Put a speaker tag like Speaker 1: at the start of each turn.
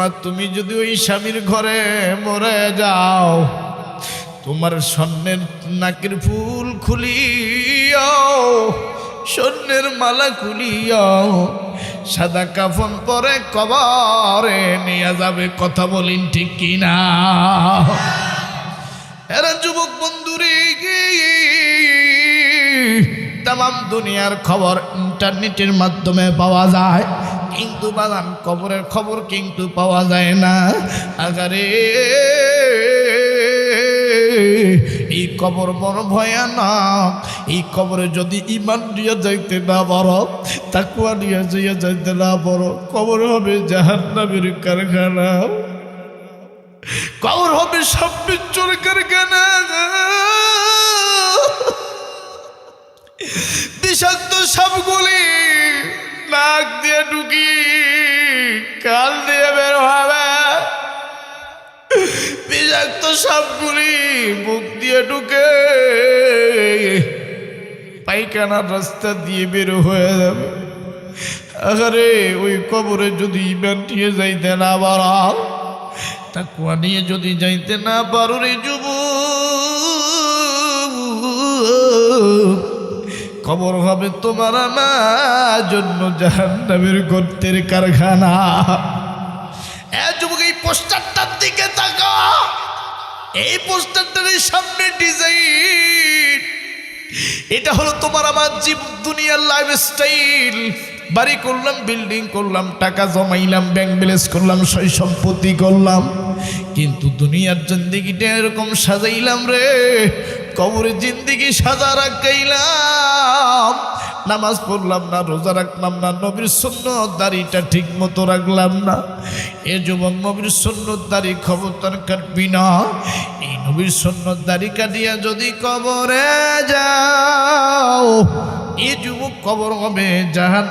Speaker 1: মা, তুমি যদি ওই স্বামীর ঘরে মরে যাও, তোমার স্বর্ণের নাকের ফুল খুলিয়াও, স্বর্ণের মালা খুলিয়াও, সাদা কাফন পরে কবরে নিয়ে যাবে, কথা বলিন ঠিক কিনা? এরা যুবক বন্ধুরে তাম দুনিয়ার খবর ইন্টারনেটের মাধ্যমে পাওয়া যায়। কিন্তু বাদাম খবরের খবর কিন্তু পাওয়া যায় না। আগারে এই কবর বড় ভয়ানক। এই কবরে যদি ইমান দিয়ে যাইতে না পারো তাকুয়া নিয়ে যাইয়া যাইতে না পারো, কবর হবে জাহান্নামের কারখানা। কবর হবে সাব্বির চোর কারখানা। বিষাক্ত সবগুলি নাক দিয়ে ঢুকি, কাল দিয়ে বের হবে। বিষাক্ত সবগুলি মুখ দিয়ে ঢুকে পায়খানার রাস্তা দিয়ে বের হয়ে যাবে। আরে ওই কবরে যদি ইমান নিয়ে যাইতে না পারাও তাকুয়া নিয়ে যদি যাইতে না পারো রে যুব খবর হবে তোমার আমার জন্য জাহান্নামের গর্তের কারখানা। এ যুবক, এই পোস্টারটার দিকে তাকা এই পোস্টারটার সামনে ডিজাইন। এটা হলো তোমার আমার জীব দুনিয়ার লাইফ স্টাইল বাড়ি করলাম বিল্ডিং করলাম, টাকা জমাইলাম ব্যাংক ব্যালেন্স করলাম, সই সম্পত্তি করলাম। কিন্তু দুনিয়ার জিন্দিগিটা এরকম সাজাইলাম রে, কবরের জিন্দিগি সাজা রাখাইলাম নামাজ পড়লাম না, রোজা রাখলাম না, নবীর সুন্নত দাড়িটা ঠিক মতো রাখলাম না। এ যুবক নবীর সুন্নত দাড়ি খবর তার কাটবি না। এই নবীর সুন্নত দাড়ি কাটিয়া যদি কবরে যাও, এ যুবক কবর হবে জাহান